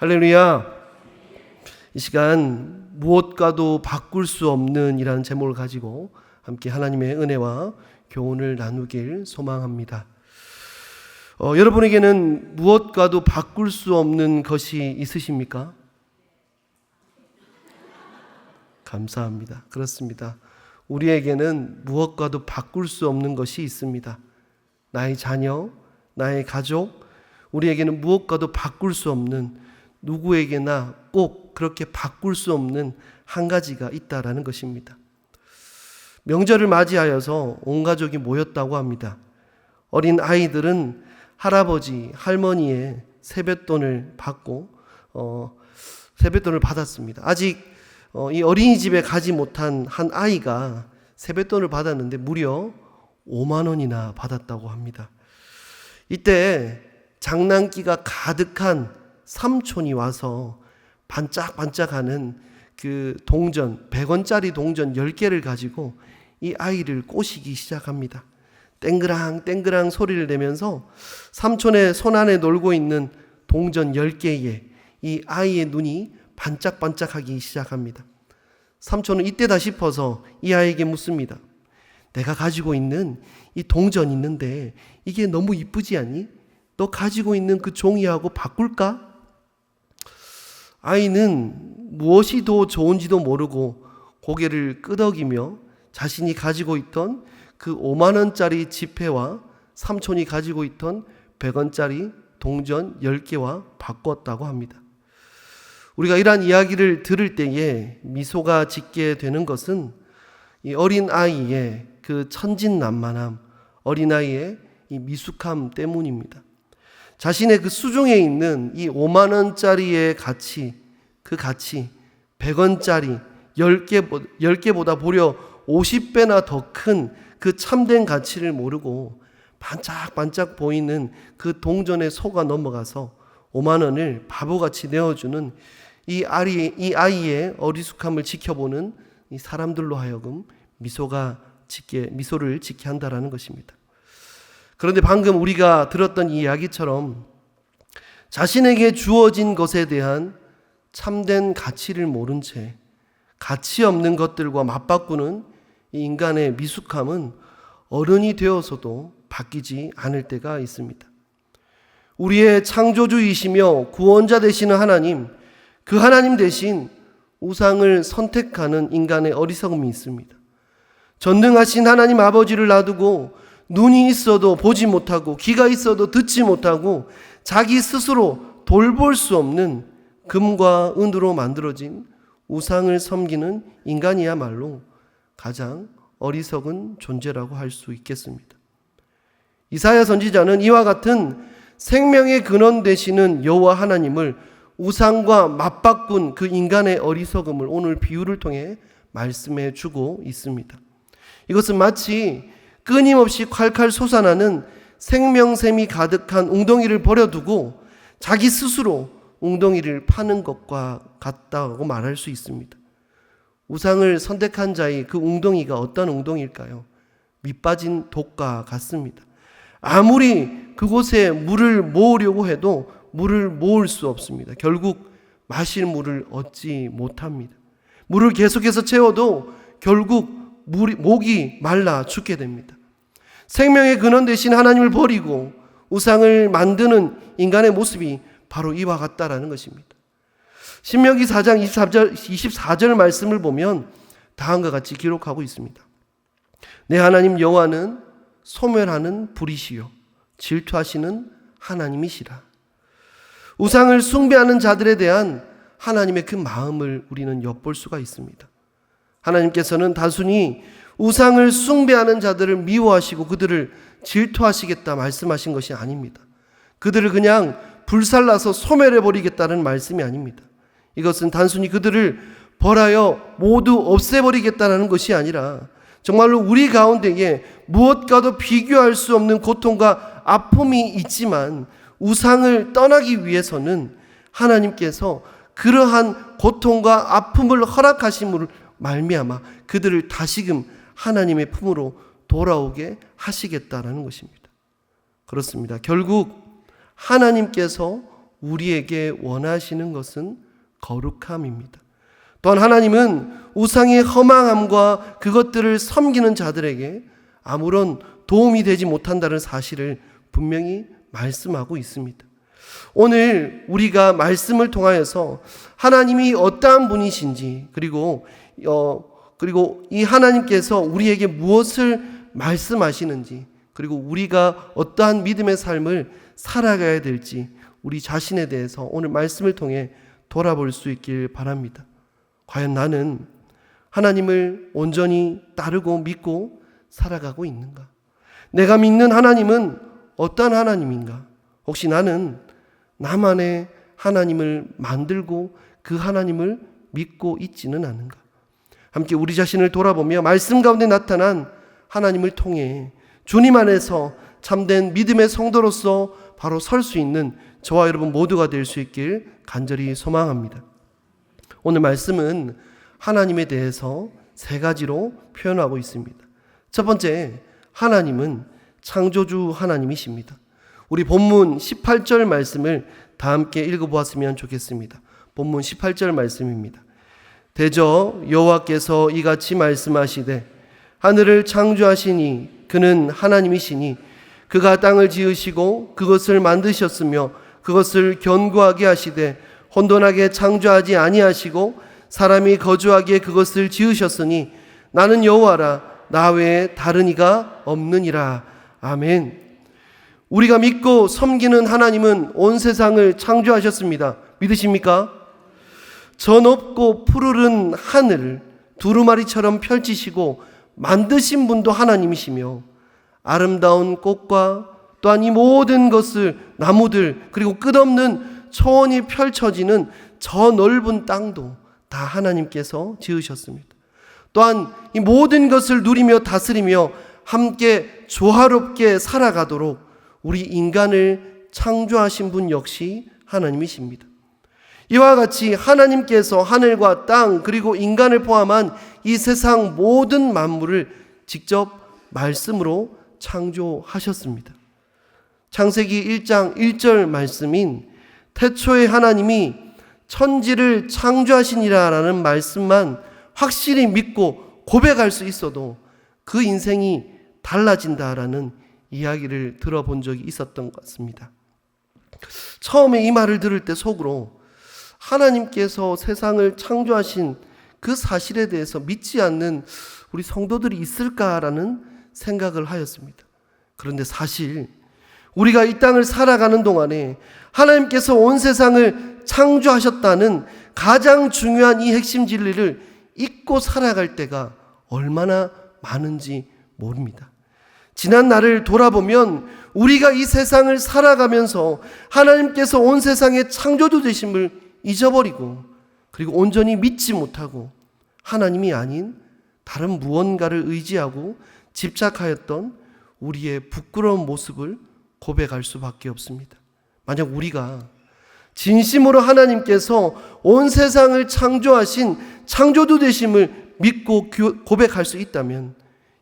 할렐루야. 이 시간 무엇과도 바꿀 수 없는 이라는 제목을 가지고 함께 하나님의 은혜와 교훈을 나누길 소망합니다. 어, 여러분에게는 무엇과도 바꿀 수 없는 것이 있으십니까? 감사합니다. 그렇습니다. 우리에게는 무엇과도 바꿀 수 없는 것이 있습니다. 나의 자녀, 나의 가족, 우리에게는 무엇과도 바꿀 수 없는 누구에게나 꼭 그렇게 바꿀 수 없는 한 가지가 있다라는 것입니다. 명절을 맞이하여서 온 가족이 모였다고 합니다. 어린 아이들은 할아버지, 할머니의 세뱃돈을 받고 어, 세뱃돈을 받았습니다. 아직 어, 이 어린이집에 가지 못한 한 아이가 세뱃돈을 받았는데 무려 5만 원이나 받았다고 합니다. 이때 장난기가 가득한 삼촌이 와서 반짝반짝하는 그 동전, 100원짜리 동전 10개를 가지고 이 아이를 꼬시기 시작합니다. 땡그랑 땡그랑 소리를 내면서 삼촌의 손 안에 놀고 있는 동전 10개에 이 아이의 눈이 반짝반짝하기 시작합니다. 삼촌은 이때다 싶어서 이 아이에게 묻습니다. 내가 가지고 있는 이 동전 있는데 이게 너무 이쁘지 않니? 너 가지고 있는 그 종이하고 바꿀까? 아이는 무엇이 더 좋은지도 모르고 고개를 끄덕이며 자신이 가지고 있던 그 5만 원짜리 지폐와 삼촌이 가지고 있던 100원짜리 동전 10개와 바꿨다고 합니다. 우리가 이러한 이야기를 들을 때에 미소가 짓게 되는 것은 이 어린 아이의 그 천진난만함, 어린 아이의 이 미숙함 때문입니다. 자신의 그 수중에 있는 이 5만 원짜리의 가치, 그 가치 100원짜리 10개, 10개보다 보려 50배나 더 큰 그 참된 가치를 모르고 반짝반짝 보이는 그 동전에 속아 넘어가서 5만 원을 바보같이 내어주는 이 아이, 이 아이의 어리숙함을 지켜보는 이 사람들로 하여금 미소가 짓게, 미소를 짓게 한다라는 것입니다. 그런데 방금 우리가 들었던 이 이야기처럼 자신에게 주어진 것에 대한 참된 가치를 모른 채 가치 없는 것들과 맞바꾸는 이 인간의 미숙함은 어른이 되어서도 바뀌지 않을 때가 있습니다. 우리의 창조주이시며 구원자 되시는 하나님, 그 하나님 대신 우상을 선택하는 인간의 어리석음이 있습니다. 전능하신 하나님 아버지를 놔두고 눈이 있어도 보지 못하고 귀가 있어도 듣지 못하고 자기 스스로 돌볼 수 없는 금과 은으로 만들어진 우상을 섬기는 인간이야말로 가장 어리석은 존재라고 할 수 있겠습니다. 이사야 선지자는 이와 같은 생명의 근원 되시는 여호와 하나님을 우상과 맞바꾼 그 인간의 어리석음을 오늘 비유를 통해 말씀해 주고 있습니다. 이것은 마치 끊임없이 콸콸 솟아나는 생명샘이 가득한 웅덩이를 버려두고 자기 스스로 웅덩이를 파는 것과 같다고 말할 수 있습니다. 우상을 선택한 자의 그 웅덩이가 어떤 웅덩이일까요? 밑빠진 독과 같습니다. 아무리 그곳에 물을 모으려고 해도 물을 모을 수 없습니다. 결국 마실 물을 얻지 못합니다. 물을 계속해서 채워도 결국 물이, 목이 말라 죽게 됩니다. 생명의 근원 대신 하나님을 버리고 우상을 만드는 인간의 모습이 바로 이와 같다라는 것입니다. 신명기 4장 24절, 24절 말씀을 보면 다음과 같이 기록하고 있습니다. 내 하나님 여호와는 소멸하는 불이시요 질투하시는 하나님이시라. 우상을 숭배하는 자들에 대한 하나님의 그 마음을 우리는 엿볼 수가 있습니다. 하나님께서는 단순히 우상을 숭배하는 자들을 미워하시고 그들을 질투하시겠다 말씀하신 것이 아닙니다. 그들을 그냥 불살라서 소멸해 버리겠다는 말씀이 아닙니다. 이것은 단순히 그들을 벌하여 모두 없애버리겠다는 것이 아니라 정말로 우리 가운데에 무엇과도 비교할 수 없는 고통과 아픔이 있지만 우상을 떠나기 위해서는 하나님께서 그러한 고통과 아픔을 허락하심을 말미암아 그들을 다시금 하나님의 품으로 돌아오게 하시겠다라는 것입니다. 그렇습니다. 결국 하나님께서 우리에게 원하시는 것은 거룩함입니다. 또한 하나님은 우상의 허망함과 그것들을 섬기는 자들에게 아무런 도움이 되지 못한다는 사실을 분명히 말씀하고 있습니다. 오늘 우리가 말씀을 통하여서 하나님이 어떠한 분이신지 그리고 어 그리고 이 하나님께서 우리에게 무엇을 말씀하시는지 그리고 우리가 어떠한 믿음의 삶을 살아가야 될지 우리 자신에 대해서 오늘 말씀을 통해 돌아볼 수 있길 바랍니다. 과연 나는 하나님을 온전히 따르고 믿고 살아가고 있는가? 내가 믿는 하나님은 어떠한 하나님인가? 혹시 나는 나만의 하나님을 만들고 그 하나님을 믿고 있지는 않은가? 함께 우리 자신을 돌아보며 말씀 가운데 나타난 하나님을 통해 주님 안에서 참된 믿음의 성도로서 바로 설 수 있는 저와 여러분 모두가 될 수 있길 간절히 소망합니다. 오늘 말씀은 하나님에 대해서 세 가지로 표현하고 있습니다. 첫 번째, 하나님은 창조주 하나님이십니다. 우리 본문 18절 말씀을 다 함께 읽어보았으면 좋겠습니다. 본문 18절 말씀입니다. 대저 여호와께서 이같이 말씀하시되 하늘을 창조하시니 그는 하나님이시니 그가 땅을 지으시고 그것을 만드셨으며 그것을 견고하게 하시되 혼돈하게 창조하지 아니하시고 사람이 거주하기에 그것을 지으셨으니 나는 여호와라 나 외에 다른 이가 없느니라 아멘. 우리가 믿고 섬기는 하나님은 온 세상을 창조하셨습니다. 믿으십니까? 저 높고 푸르른 하늘을 두루마리처럼 펼치시고 만드신 분도 하나님이시며 아름다운 꽃과 또한 이 모든 것을 나무들 그리고 끝없는 초원이 펼쳐지는 저 넓은 땅도 다 하나님께서 지으셨습니다. 또한 이 모든 것을 누리며 다스리며 함께 조화롭게 살아가도록 우리 인간을 창조하신 분 역시 하나님이십니다. 이와 같이 하나님께서 하늘과 땅 그리고 인간을 포함한 이 세상 모든 만물을 직접 말씀으로 창조하셨습니다. 창세기 1장 1절 말씀인 태초에 하나님이 천지를 창조하시니라라는 말씀만 확실히 믿고 고백할 수 있어도 그 인생이 달라진다라는 이야기를 들어본 적이 있었던 것 같습니다. 처음에 이 말을 들을 때 속으로 하나님께서 세상을 창조하신 그 사실에 대해서 믿지 않는 우리 성도들이 있을까라는 생각을 하였습니다. 그런데 사실 우리가 이 땅을 살아가는 동안에 하나님께서 온 세상을 창조하셨다는 가장 중요한 이 핵심 진리를 잊고 살아갈 때가 얼마나 많은지 모릅니다. 지난 날을 돌아보면 우리가 이 세상을 살아가면서 하나님께서 온 세상의 창조주 되심을 잊어버리고 그리고 온전히 믿지 못하고 하나님이 아닌 다른 무언가를 의지하고 집착하였던 우리의 부끄러운 모습을 고백할 수밖에 없습니다. 만약 우리가 진심으로 하나님께서 온 세상을 창조하신 창조주 되심을 믿고 고백할 수 있다면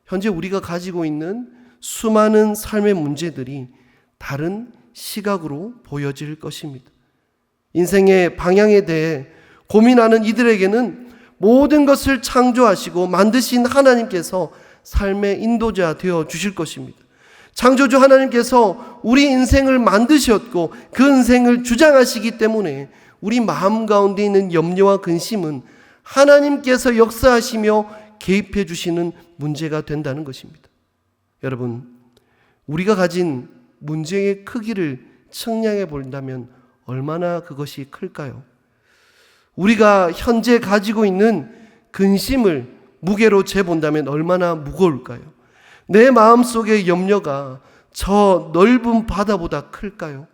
현재 우리가 가지고 있는 수많은 삶의 문제들이 다른 시각으로 보여질 것입니다. 인생의 방향에 대해 고민하는 이들에게는 모든 것을 창조하시고 만드신 하나님께서 삶의 인도자 되어 주실 것입니다. 창조주 하나님께서 우리 인생을 만드셨고 그 인생을 주장하시기 때문에 우리 마음 가운데 있는 염려와 근심은 하나님께서 역사하시며 개입해 주시는 문제가 된다는 것입니다. 여러분, 우리가 가진 문제의 크기를 측량해 본다면 얼마나 그것이 클까요? 우리가 현재 가지고 있는 근심을 무게로 재본다면 얼마나 무거울까요? 내 마음 속의 염려가 저 넓은 바다보다 클까요?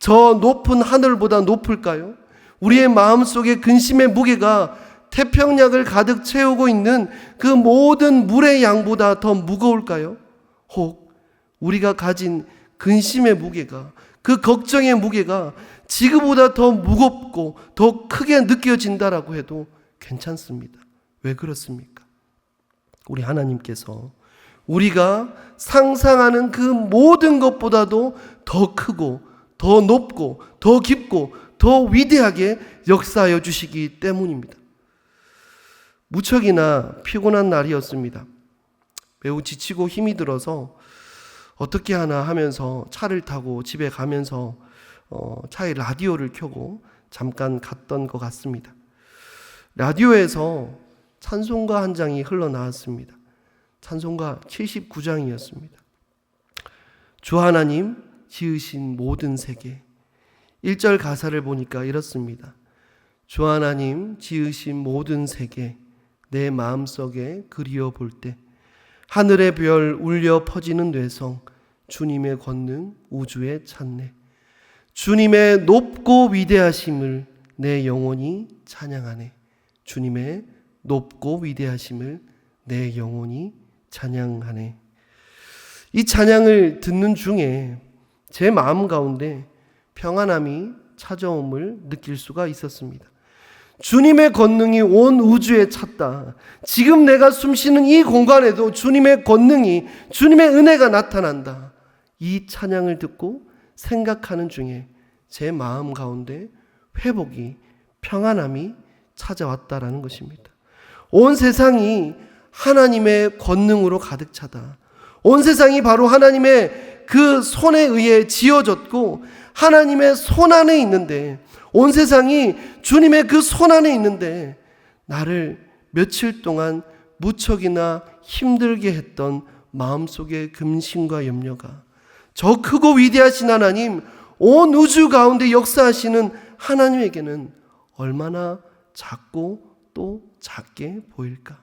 저 높은 하늘보다 높을까요? 우리의 마음 속의 근심의 무게가 태평양을 가득 채우고 있는 그 모든 물의 양보다 더 무거울까요? 혹 우리가 가진 근심의 무게가 그 걱정의 무게가 지구보다 더 무겁고 더 크게 느껴진다라고 해도 괜찮습니다. 왜 그렇습니까? 우리 하나님께서 우리가 상상하는 그 모든 것보다도 더 크고 더 높고 더 깊고 더 위대하게 역사하여 주시기 때문입니다. 무척이나 피곤한 날이었습니다. 매우 지치고 힘이 들어서 어떻게 하나 하면서 차를 타고 집에 가면서 어, 차에 라디오를 켜고 잠깐 갔던 것 같습니다. 라디오에서 찬송가 한 장이 흘러나왔습니다. 찬송가 79장이었습니다. 주 하나님 지으신 모든 세계. 1절 가사를 보니까 이렇습니다. 주 하나님 지으신 모든 세계 내 마음속에 그리워 볼 때 하늘의 별 울려 퍼지는 뇌성 주님의 권능 우주에 찾네. 주님의 높고 위대하심을 내 영혼이 찬양하네. 주님의 높고 위대하심을 내 영혼이 찬양하네. 이 찬양을 듣는 중에 제 마음 가운데 평안함이 찾아옴을 느낄 수가 있었습니다. 주님의 권능이 온 우주에 찼다. 지금 내가 숨 쉬는 이 공간에도 주님의 권능이, 주님의 은혜가 나타난다. 이 찬양을 듣고 생각하는 중에 제 마음 가운데 회복이, 평안함이 찾아왔다라는 것입니다. 온 세상이 하나님의 권능으로 가득 차다. 온 세상이 바로 하나님의 그 손에 의해 지어졌고 하나님의 손 안에 있는데 온 세상이 주님의 그 손 안에 있는데 나를 며칠 동안 무척이나 힘들게 했던 마음속의 금심과 염려가 저 크고 위대하신 하나님 온 우주 가운데 역사하시는 하나님에게는 얼마나 작고 또 작게 보일까?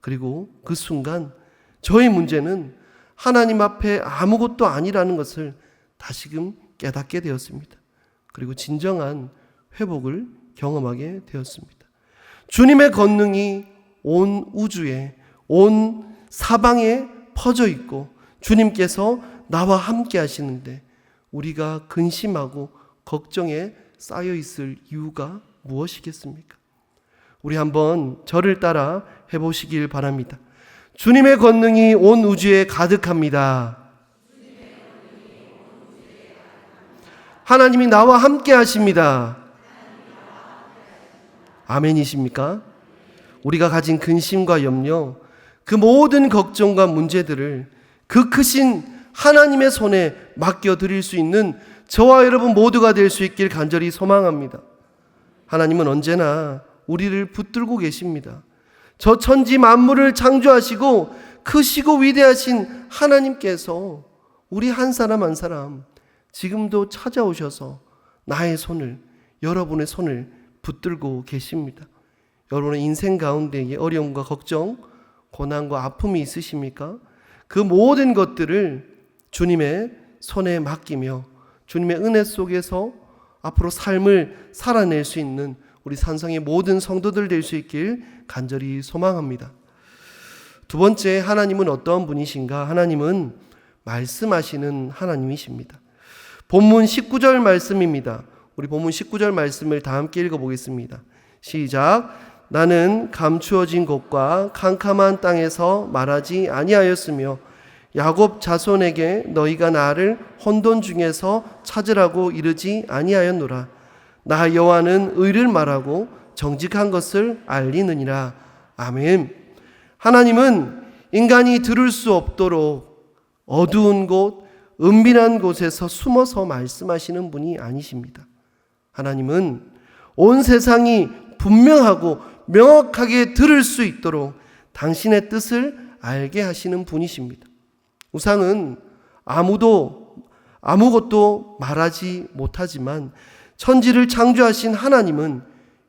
그리고 그 순간 저의 문제는 하나님 앞에 아무것도 아니라는 것을 다시금 깨닫게 되었습니다. 그리고 진정한 회복을 경험하게 되었습니다. 주님의 권능이 온 우주에, 온 사방에 퍼져 있고 주님께서 나와 함께 하시는데 우리가 근심하고 걱정에 쌓여 있을 이유가 무엇이겠습니까? 우리 한번 저를 따라 해보시길 바랍니다. 주님의 권능이 온 우주에 가득합니다. 하나님이 나와 함께 하십니다. 아멘이십니까? 우리가 가진 근심과 염려, 그 모든 걱정과 문제들을 그 크신 하나님의 손에 맡겨 드릴 수 있는 저와 여러분 모두가 될 수 있길 간절히 소망합니다. 하나님은 언제나 우리를 붙들고 계십니다. 저 천지 만물을 창조하시고 크시고 위대하신 하나님께서 우리 한 사람 한 사람 지금도 찾아오셔서 나의 손을 여러분의 손을 붙들고 계십니다. 여러분의 인생 가운데 어려움과 걱정, 고난과 아픔이 있으십니까? 그 모든 것들을 주님의 손에 맡기며 주님의 은혜 속에서 앞으로 삶을 살아낼 수 있는 우리 산성의 모든 성도들 될 수 있길 간절히 소망합니다. 두 번째, 하나님은 어떠한 분이신가? 하나님은 말씀하시는 하나님이십니다. 본문 19절 말씀입니다. 우리 본문 19절 말씀을 다 함께 읽어보겠습니다. 시작. 나는 감추어진 곳과 캄캄한 땅에서 말하지 아니하였으며 야곱 자손에게 너희가 나를 혼돈 중에서 찾으라고 이르지 아니하였노라. 나 여호와는 의를 말하고 정직한 것을 알리느니라. 아멘. 하나님은 인간이 들을 수 없도록 어두운 곳, 은밀한 곳에서 숨어서 말씀하시는 분이 아니십니다. 하나님은 온 세상이 분명하고 명확하게 들을 수 있도록 당신의 뜻을 알게 하시는 분이십니다. 우상은 아무도 아무것도 말하지 못하지만 천지를 창조하신 하나님은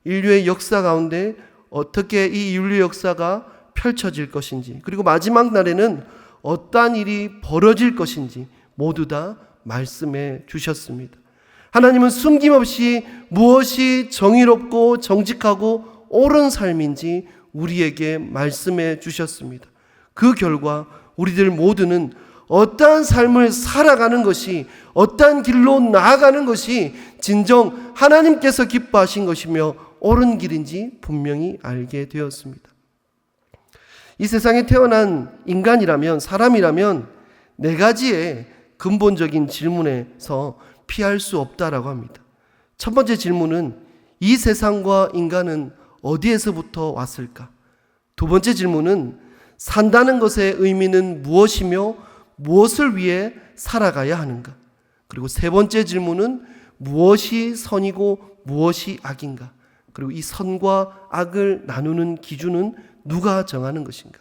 인류의 역사 가운데 어떻게 이 인류 역사가 펼쳐질 것인지 그리고 마지막 날에는 어떠한 일이 벌어질 것인지 모두 다 말씀해 주셨습니다. 하나님은 숨김없이 무엇이 정의롭고 정직하고 옳은 삶인지 우리에게 말씀해 주셨습니다. 그 결과 우리들 모두는 어떠한 삶을 살아가는 것이 어떠한 길로 나아가는 것이 진정 하나님께서 기뻐하신 것이며 옳은 길인지 분명히 알게 되었습니다. 이 세상에 태어난 인간이라면 사람이라면 네 가지의 근본적인 질문에서 피할 수 없다라고 합니다. 첫 번째 질문은 이 세상과 인간은 어디에서부터 왔을까? 두 번째 질문은 산다는 것의 의미는 무엇이며 무엇을 위해 살아가야 하는가? 그리고 세 번째 질문은 무엇이 선이고 무엇이 악인가? 그리고 이 선과 악을 나누는 기준은 누가 정하는 것인가?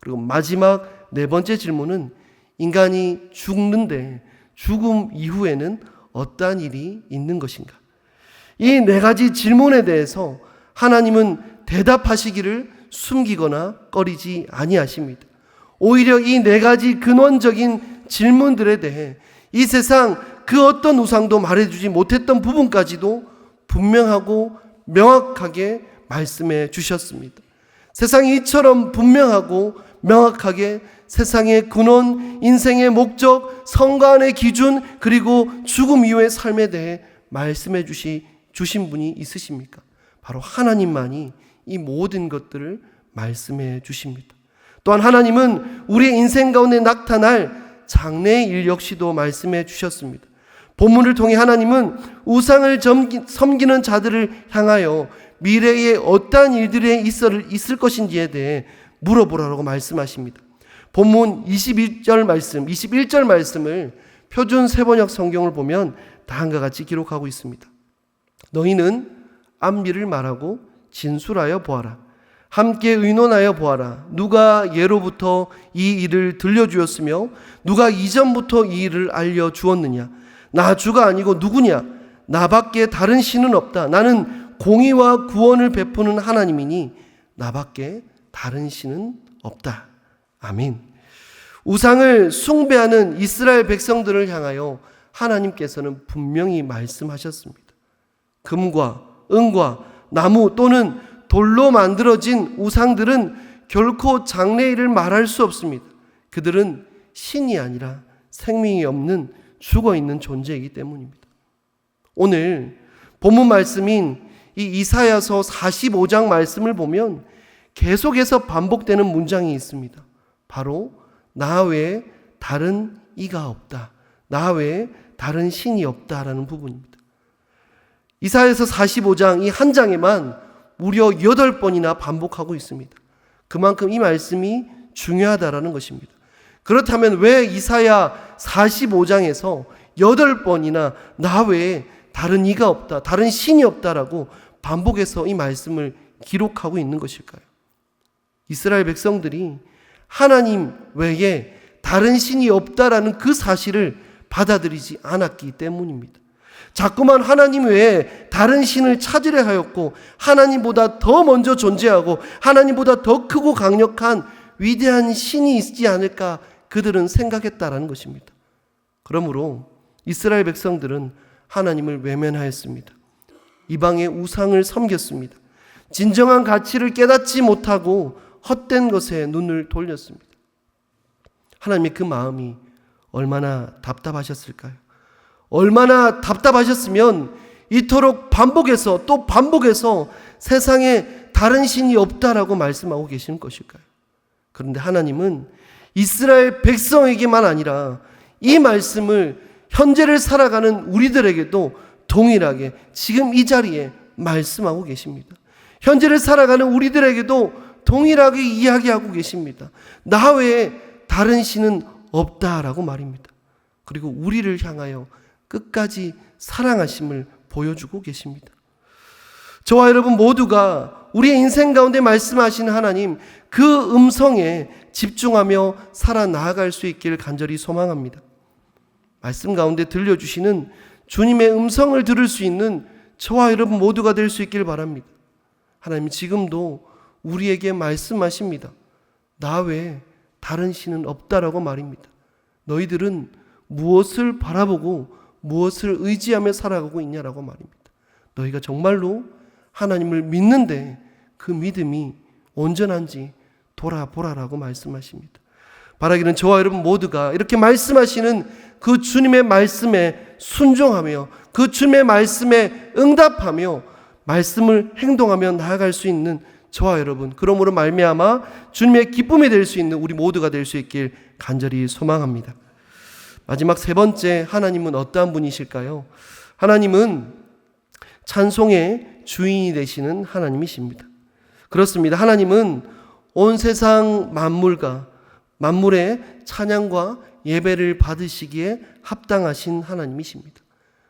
그리고 마지막 네 번째 질문은 인간이 죽는데 죽음 이후에는 어떠한 일이 있는 것인가? 이 네 가지 질문에 대해서 하나님은 대답하시기를 숨기거나 꺼리지 아니하십니다. 오히려 이 네 가지 근원적인 질문들에 대해 이 세상 그 어떤 우상도 말해주지 못했던 부분까지도 분명하고 명확하게 말씀해 주셨습니다. 세상이 이처럼 분명하고 명확하게 세상의 근원, 인생의 목적, 성관의 기준, 그리고 죽음 이후의 삶에 대해 말씀해 주시, 주신 분이 있으십니까? 바로 하나님만이 이 모든 것들을 말씀해 주십니다. 또한 하나님은 우리의 인생 가운데 나타날 장래의 일 역시도 말씀해 주셨습니다. 본문을 통해 하나님은 우상을 섬기는 자들을 향하여 미래에 어떠한 일들이 있을 것인지에 대해 물어보라고 말씀하십니다. 본문 21절 말씀, 21절 말씀을 표준 세번역 성경을 보면 다음과 같이 기록하고 있습니다. 너희는 안미를 말하고 진술하여 보아라. 함께 의논하여 보아라. 누가 예로부터 이 일을 들려주었으며 누가 이전부터 이 일을 알려주었느냐. 나 주가 아니고 누구냐? 나밖에 다른 신은 없다. 나는 공의와 구원을 베푸는 하나님이니 나밖에 다른 신은 없다. 아멘. 우상을 숭배하는 이스라엘 백성들을 향하여 하나님께서는 분명히 말씀하셨습니다. 금과 은과 나무 또는 돌로 만들어진 우상들은 결코 장래일을 말할 수 없습니다. 그들은 신이 아니라 생명이 없는 죽어 있는 존재이기 때문입니다. 오늘 본문 말씀인 이 이사야서 45장 말씀을 보면 계속해서 반복되는 문장이 있습니다. 바로 나 외에 다른 이가 없다. 나 외에 다른 신이 없다라는 부분입니다. 이사야서 45장 이 한 장에만 무려 8번이나 반복하고 있습니다. 그만큼 이 말씀이 중요하다라는 것입니다. 그렇다면 왜 이사야 45장에서 8번이나 나 외에 다른 이가 없다, 다른 신이 없다라고 반복해서 이 말씀을 기록하고 있는 것일까요? 이스라엘 백성들이 하나님 외에 다른 신이 없다라는 그 사실을 받아들이지 않았기 때문입니다. 자꾸만 하나님 외에 다른 신을 찾으려 하였고 하나님보다 더 먼저 존재하고 하나님보다 더 크고 강력한 위대한 신이 있지 않을까 그들은 생각했다라는 것입니다. 그러므로 이스라엘 백성들은 하나님을 외면하였습니다. 이방의 우상을 섬겼습니다. 진정한 가치를 깨닫지 못하고 헛된 것에 눈을 돌렸습니다. 하나님의 그 마음이 얼마나 답답하셨을까요? 얼마나 답답하셨으면 이토록 반복해서 또 반복해서 세상에 다른 신이 없다라고 말씀하고 계시는 것일까요? 그런데 하나님은 이스라엘 백성에게만 아니라 이 말씀을 현재를 살아가는 우리들에게도 동일하게 지금 이 자리에 말씀하고 계십니다. 현재를 살아가는 우리들에게도 동일하게 이야기하고 계십니다. 나 외에 다른 신은 없다라고 말입니다. 그리고 우리를 향하여 끝까지 사랑하심을 보여주고 계십니다. 저와 여러분 모두가 우리의 인생 가운데 말씀하시는 하나님 그 음성에 집중하며 살아나갈 수 있기를 간절히 소망합니다. 말씀 가운데 들려주시는 주님의 음성을 들을 수 있는 저와 여러분 모두가 될 수 있기를 바랍니다. 하나님 지금도 우리에게 말씀하십니다. 나 외에 다른 신은 없다라고 말입니다. 너희들은 무엇을 바라보고 무엇을 의지하며 살아가고 있냐라고 말입니다. 너희가 정말로 하나님을 믿는데 그 믿음이 온전한지 돌아보라라고 말씀하십니다. 바라기는 저와 여러분 모두가 이렇게 말씀하시는 그 주님의 말씀에 순종하며 그 주님의 말씀에 응답하며 말씀을 행동하며 나아갈 수 있는 저와 여러분 그러므로 말미암아 주님의 기쁨이 될 수 있는 우리 모두가 될 수 있길 간절히 소망합니다. 마지막 세 번째 하나님은 어떠한 분이실까요? 하나님은 찬송의 주인이 되시는 하나님이십니다. 그렇습니다. 하나님은 온 세상 만물과 만물의 찬양과 예배를 받으시기에 합당하신 하나님이십니다.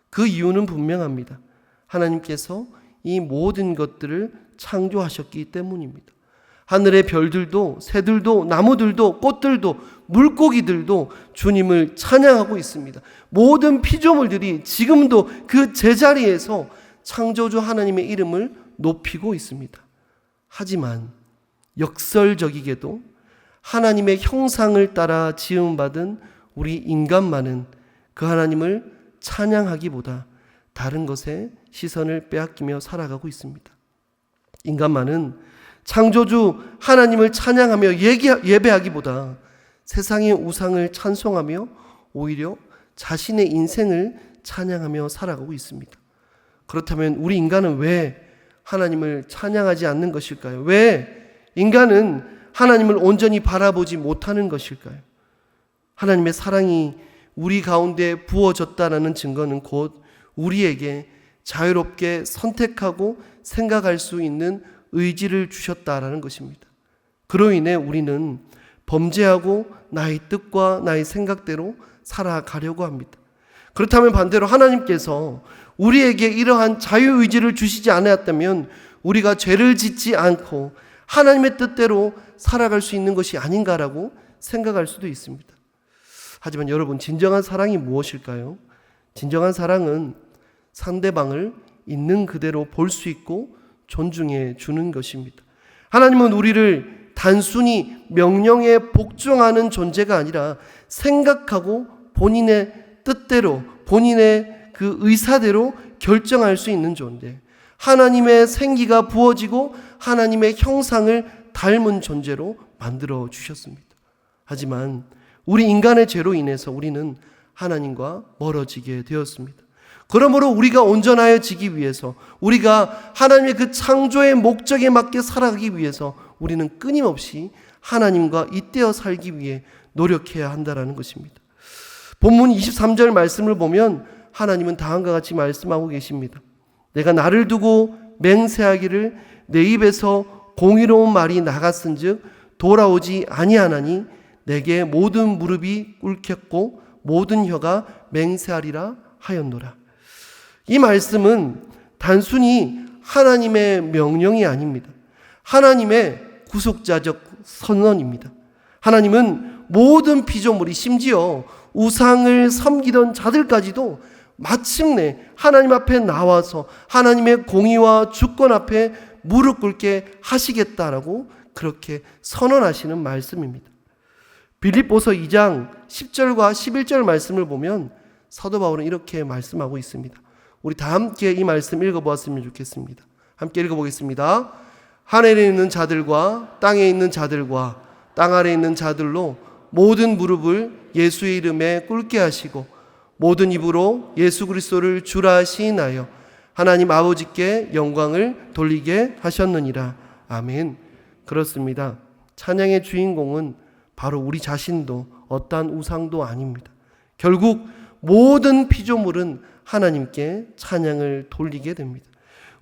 그 이유는 분명합니다. 하나님께서 이 모든 것들을 창조하셨기 때문입니다. 하늘의 별들도 새들도 나무들도 꽃들도 물고기들도 주님을 찬양하고 있습니다. 모든 피조물들이 지금도 그 제자리에서 창조주 하나님의 이름을 높이고 있습니다. 하지만 역설적이게도 하나님의 형상을 따라 지음받은 우리 인간만은 그 하나님을 찬양하기보다 다른 것에 시선을 빼앗기며 살아가고 있습니다. 인간만은 창조주 하나님을 찬양하며 예배하기보다 세상의 우상을 찬송하며 오히려 자신의 인생을 찬양하며 살아가고 있습니다. 그렇다면 우리 인간은 왜 하나님을 찬양하지 않는 것일까요? 왜 인간은 하나님을 온전히 바라보지 못하는 것일까요? 하나님의 사랑이 우리 가운데 부어졌다라는 증거는 곧 우리에게 자유롭게 선택하고 생각할 수 있는 의지를 주셨다라는 것입니다. 그로 인해 우리는 범죄하고 나의 뜻과 나의 생각대로 살아가려고 합니다. 그렇다면 반대로 하나님께서 우리에게 이러한 자유의지를 주시지 않았다면 우리가 죄를 짓지 않고 하나님의 뜻대로 살아갈 수 있는 것이 아닌가라고 생각할 수도 있습니다. 하지만 여러분, 진정한 사랑이 무엇일까요? 진정한 사랑은 상대방을 있는 그대로 볼 수 있고 존중해 주는 것입니다. 하나님은 우리를 단순히 명령에 복종하는 존재가 아니라 생각하고 본인의 뜻대로 본인의 그 의사대로 결정할 수 있는 존재. 하나님의 생기가 부어지고 하나님의 형상을 닮은 존재로 만들어 주셨습니다. 하지만 우리 인간의 죄로 인해서 우리는 하나님과 멀어지게 되었습니다. 그러므로 우리가 온전하여지기 위해서 우리가 하나님의 그 창조의 목적에 맞게 살아가기 위해서 우리는 끊임없이 하나님과 잇대어 살기 위해 노력해야 한다라는 것입니다. 본문 23절 말씀을 보면 하나님은 다음과 같이 말씀하고 계십니다. 내가 나를 두고 맹세하기를 내 입에서 공의로운 말이 나갔은즉 돌아오지 아니하나니 내게 모든 무릎이 꿇겠고 모든 혀가 맹세하리라 하였노라. 이 말씀은 단순히 하나님의 명령이 아닙니다. 하나님의 구속자적 선언입니다. 하나님은 모든 피조물이 심지어 우상을 섬기던 자들까지도 마침내 하나님 앞에 나와서 하나님의 공의와 주권 앞에 무릎 꿇게 하시겠다라고 그렇게 선언하시는 말씀입니다. 빌립보서 2장 10절과 11절 말씀을 보면 사도 바울은 이렇게 말씀하고 있습니다. 우리 다 함께 이 말씀 읽어보았으면 좋겠습니다. 함께 읽어보겠습니다. 하늘에 있는 자들과 땅에 있는 자들과 땅 아래 있는 자들로 모든 무릎을 예수의 이름에 꿇게 하시고 모든 입으로 예수 그리스도를 주라 시인하여 하나님 아버지께 영광을 돌리게 하셨느니라. 아멘. 그렇습니다. 찬양의 주인공은 바로 우리 자신도 어떠한 우상도 아닙니다. 결국 모든 피조물은 하나님께 찬양을 돌리게 됩니다.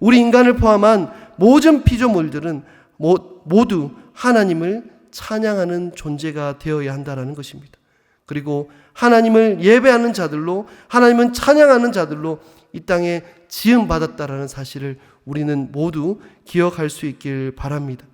우리 인간을 포함한 모든 피조물들은 모두 하나님을 찬양하는 존재가 되어야 한다라는 것입니다. 그리고 하나님을 예배하는 자들로 하나님은 찬양하는 자들로 이 땅에 지음 받았다라는 사실을 우리는 모두 기억할 수 있길 바랍니다.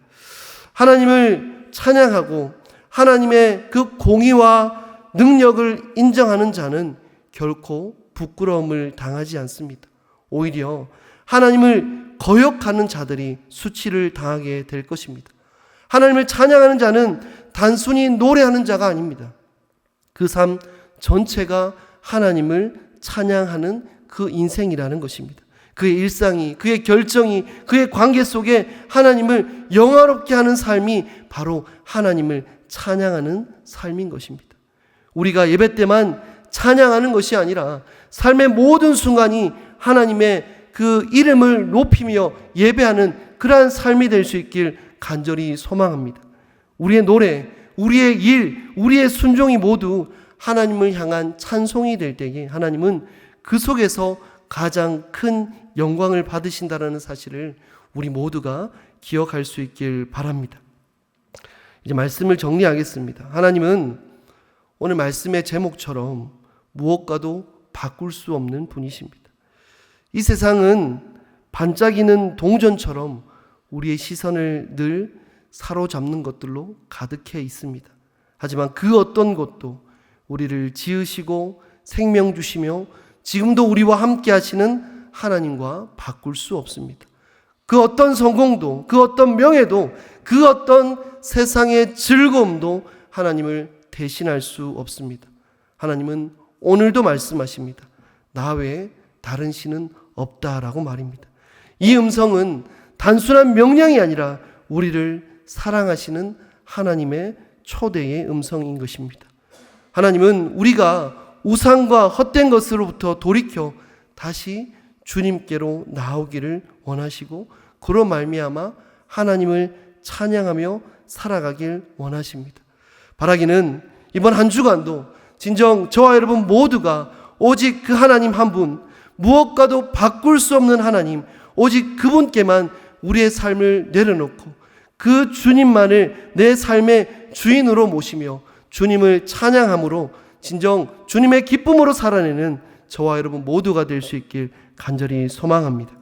하나님을 찬양하고 하나님의 그 공의와 능력을 인정하는 자는 결코 부끄러움을 당하지 않습니다. 오히려 하나님을 거역하는 자들이 수치를 당하게 될 것입니다. 하나님을 찬양하는 자는 단순히 노래하는 자가 아닙니다. 그 삶 전체가 하나님을 찬양하는 그 인생이라는 것입니다. 그의 일상이, 그의 결정이, 그의 관계 속에 하나님을 영화롭게 하는 삶이 바로 하나님을 찬양하는 삶인 것입니다. 우리가 예배 때만 찬양하는 것이 아니라 삶의 모든 순간이 하나님의 그 이름을 높이며 예배하는 그러한 삶이 될 수 있길 간절히 소망합니다. 우리의 노래, 우리의 일, 우리의 순종이 모두 하나님을 향한 찬송이 될 때에 하나님은 그 속에서 가장 큰 영광을 받으신다라는 사실을 우리 모두가 기억할 수 있길 바랍니다. 이제 말씀을 정리하겠습니다. 하나님은 오늘 말씀의 제목처럼 무엇과도 바꿀 수 없는 분이십니다. 이 세상은 반짝이는 동전처럼 우리의 시선을 늘 사로잡는 것들로 가득해 있습니다. 하지만 그 어떤 것도 우리를 지으시고 생명 주시며 지금도 우리와 함께 하시는 하나님과 바꿀 수 없습니다. 그 어떤 성공도, 그 어떤 명예도, 그 어떤 세상의 즐거움도 하나님을 대신할 수 없습니다. 하나님은 오늘도 말씀하십니다. 나 외에 다른 신은 없다라고 말입니다. 이 음성은 단순한 명령이 아니라 우리를 사랑하시는 하나님의 초대의 음성인 것입니다. 하나님은 우리가 우상과 헛된 것으로부터 돌이켜 다시 주님께로 나오기를 원하시고 그로 말미암아 하나님을 찬양하며 살아가길 원하십니다. 바라기는 이번 한 주간도 진정 저와 여러분 모두가 오직 그 하나님 한 분, 무엇과도 바꿀 수 없는 하나님, 오직 그분께만 우리의 삶을 내려놓고 그 주님만을 내 삶의 주인으로 모시며 주님을 찬양함으로 진정 주님의 기쁨으로 살아내는 저와 여러분 모두가 될 수 있길 간절히 소망합니다.